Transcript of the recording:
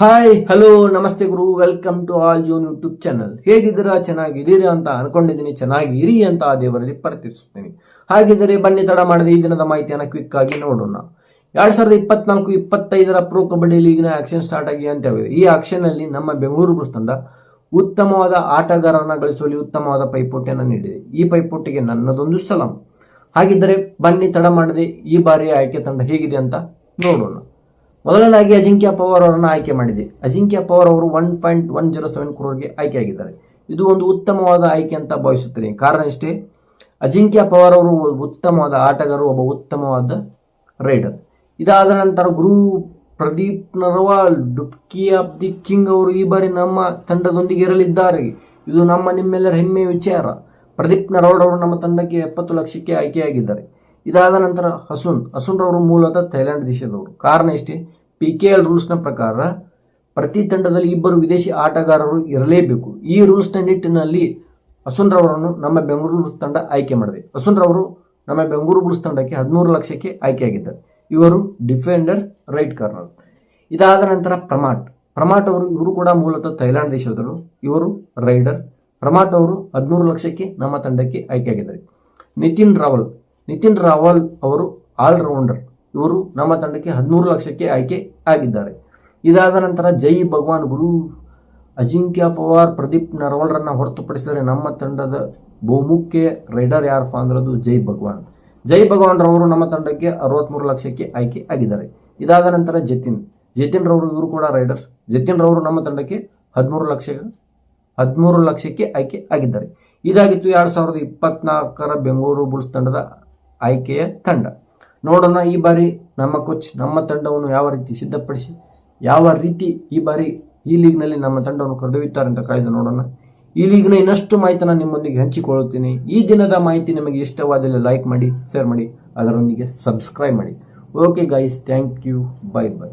Hi hello ನಮಸ್ತೆ ಗುರು welcome to all zone YouTube channel ಹೇಗಿದ್ದೀರಾ? ಚೆನ್ನಾಗಿದ್ದೀರಾ ಅಂತ ಅನ್ಕೊಂಡಿದ್ದೀನಿ. ಚೆನ್ನಾಗಿರಿ ಅಂತ ಆ ದೇವರಲ್ಲಿ ಪ್ರಾರ್ಥಿಸುತ್ತೇನೆ. ಹಾಗಿದ್ದರೆ ಬನ್ನಿ, ತಡ ಮಾಡದೆ ಈ ದಿನದ ಮಾಹಿತಿಯನ್ನು ಕ್ವಿಕ್ ಆಗಿ ನೋಡೋಣ. ಎರಡ್ ಸಾವಿರದ ಇಪ್ಪತ್ನಾಲ್ಕು, ಇಪ್ಪತ್ತೈದರ ಪ್ರೋ ಕಬಡ್ಡಿ ಲೀಗ್ನ ಆಕ್ಷನ್ ಸ್ಟಾರ್ಟ್ ಆಗಿ ಅಂತ ಹೇಳಿದೆ. ಈ ಆಕ್ಷನ್ ಅಲ್ಲಿ ನಮ್ಮ ಬೆಂಗಳೂರು ಬುಲ್ಸ್ ಉತ್ತಮವಾದ ಆಟಗಾರರನ್ನ ಗಳಿಸುವಲ್ಲಿ ಉತ್ತಮವಾದ ಪೈಪೋಟಿಯನ್ನು ನೀಡಿದೆ. ಈ ಪೈಪೋಟಿಗೆ ನನ್ನದೊಂದು ಸಲಾಂ. ಹಾಗಿದ್ದರೆ ಬನ್ನಿ, ತಡ ಮಾಡದೆ ಈ ಬಾರಿಯ ಆಯ್ಕೆ ತಂಡ ಹೇಗಿದೆ ಅಂತ ನೋಡೋಣ. ಮೊದಲನೇದಾಗಿ ಅಜಿಂಕ್ಯ ಪವಾರ್ ಅವರನ್ನು ಆಯ್ಕೆ ಮಾಡಿದೆ. ಅಜಿಂಕ್ಯ ಪವಾರ್ ಅವರು one point one zero seven ಕ್ರೋರ್ಗೆ ಆಯ್ಕೆಯಾಗಿದ್ದಾರೆ. ಇದು ಒಂದು ಉತ್ತಮವಾದ ಆಯ್ಕೆ ಅಂತ ಭಾವಿಸುತ್ತೇನೆ. ಕಾರಣ ಇಷ್ಟೇ, ಅಜಿಂಕ್ಯ ಪವಾರ್ ಅವರು ಉತ್ತಮವಾದ ಆಟಗಾರರು ಒಬ್ಬ ಉತ್ತಮವಾದ ರೈಡರ್. ಇದಾದ ನಂತರ ಗುರು Pradeep Narwal, Dubki of the king ಅವರು ಈ ಬಾರಿ ನಮ್ಮ ತಂಡದೊಂದಿಗೆ ಇರಲಿದ್ದಾರೆ. ಇದು ನಮ್ಮ ನಿಮ್ಮೆಲ್ಲರ ಹೆಮ್ಮೆಯ ವಿಚಾರ. ಪ್ರದೀಪ್ ನರ್ವಾಲ್ ಅವರು ನಮ್ಮ ತಂಡಕ್ಕೆ ಎಪ್ಪತ್ತು ಲಕ್ಷಕ್ಕೆ ಆಯ್ಕೆಯಾಗಿದ್ದಾರೆ. ಇದಾದ ನಂತರ ಹಸುನ್. ಹಸುನ್ ರವರು ಮೂಲತಃ ಥೈಲ್ಯಾಂಡ್ ದೇಶದವರು. ಕಾರಣ ಇಷ್ಟೇ ಪಿ ಕೆ ಎಲ್ ರೂಲ್ಸ್ನ ಪ್ರಕಾರ ಪ್ರತಿ ತಂಡದಲ್ಲಿ ಇಬ್ಬರು ವಿದೇಶಿ ಆಟಗಾರರು ಇರಲೇಬೇಕು. ಈ ರೂಲ್ಸ್ನ ನಿಟ್ಟಿನಲ್ಲಿ ಹಸುನ್ ರವರನ್ನು ನಮ್ಮ ಬೆಂಗಳೂರು ತಂಡ ಆಯ್ಕೆ ಮಾಡಿದೆ. ಹಸುನ್ ರವರು ನಮ್ಮ ಬೆಂಗಳೂರು ಬುಲ್ಸ್ ತಂಡಕ್ಕೆ ಹದಿಮೂರು ಲಕ್ಷಕ್ಕೆ ಆಯ್ಕೆಯಾಗಿದ್ದಾರೆ. ಇವರು ಡಿಫೆಂಡರ್, ರೈಟ್ ಕಾರ್ನರ್. ಇದಾದ ನಂತರ ಪ್ರಮಾಟ್. ಪ್ರಮಾಟ್ ಅವರು ಇವರು ಕೂಡ ಮೂಲತಃ ಥೈಲ್ಯಾಂಡ್ ದೇಶದವರು. ಇವರು ರೈಡರ್. ಪ್ರಮಾಟ್ ಅವರು ಹದಿಮೂರು ಲಕ್ಷಕ್ಕೆ ನಮ್ಮ ತಂಡಕ್ಕೆ ಆಯ್ಕೆಯಾಗಿದ್ದಾರೆ. ನಿತಿನ್ ರಾವಲ್ ನಿತಿನ್ ರಾವಲ್ ಅವರು ಆಲ್ರೌಂಡರ್. ಇವರು ನಮ್ಮ ತಂಡಕ್ಕೆ ಹದಿಮೂರು ಲಕ್ಷಕ್ಕೆ ಆಯ್ಕೆ ಆಗಿದ್ದಾರೆ. ಇದಾದ ನಂತರ ಜೈ ಭಗವಾನ್ ಗುರು ಅಜಿಂಕ್ಯ ಪವಾರ್, ಪ್ರದೀಪ್ ನರವಲ್ರನ್ನ ಹೊರತುಪಡಿಸಿದರೆ ನಮ್ಮ ತಂಡದ ಬಹುಮುಖ್ಯ ರೈಡರ್ ಯಾರಪ್ಪ ಅಂದ್ರೆ ಅದು ಜೈ ಭಗವಾನ್. ಜೈ ಭಗವಾನ್ ರವರು ನಮ್ಮ ತಂಡಕ್ಕೆ ಅರವತ್ಮೂರು ಲಕ್ಷಕ್ಕೆ ಆಯ್ಕೆ ಆಗಿದ್ದಾರೆ. ಇದಾದ ನಂತರ ಜತಿನ್. ಜತಿನ್ ರವರು ಇವರು ಕೂಡ ರೈಡರ್. ಜತಿನ್ ರವರು ನಮ್ಮ ತಂಡಕ್ಕೆ ಹದಿಮೂರು ಲಕ್ಷ, ಹದಿಮೂರು ಲಕ್ಷಕ್ಕೆ ಆಯ್ಕೆ ಆಗಿದ್ದಾರೆ. ಇದಾಗಿತ್ತು ಎರಡು ಸಾವಿರದ ಇಪ್ಪತ್ನಾಲ್ಕರ ಬೆಂಗಳೂರು ಬುಲ್ಸ್ ತಂಡದ ಆಯ್ಕೆಯ ತಂಡ. ನೋಡೋಣ ಈ ಬಾರಿ ನಮ್ಮ ಕೋಚ್ ನಮ್ಮ ತಂಡವನ್ನು ಯಾವ ರೀತಿ ಸಿದ್ಧಪಡಿಸಿ, ಯಾವ ರೀತಿ ಈ ಬಾರಿ ಈ ಲೀಗ್ನಲ್ಲಿ ನಮ್ಮ ತಂಡವನ್ನು ಕರೆದೊಯ್ಯುತ್ತಾರೆ ಅಂತ ಕಾಯ್ದು ನೋಡೋಣ. ಈ ಲೀಗ್ನ ಇನ್ನಷ್ಟು ಮಾಹಿತಿನ ನಿಮ್ಮೊಂದಿಗೆ ಹಂಚಿಕೊಳ್ಳುತ್ತೇನೆ. ಈ ದಿನದ ಮಾಹಿತಿ ನಿಮಗೆ ಇಷ್ಟವಾದಲ್ಲಿ ಲೈಕ್ ಮಾಡಿ ಶೇರ್ ಮಾಡಿ, ಅದರೊಂದಿಗೆ ಸಬ್ಸ್ಕ್ರೈಬ್ ಮಾಡಿ. Okay guys thank you bye bye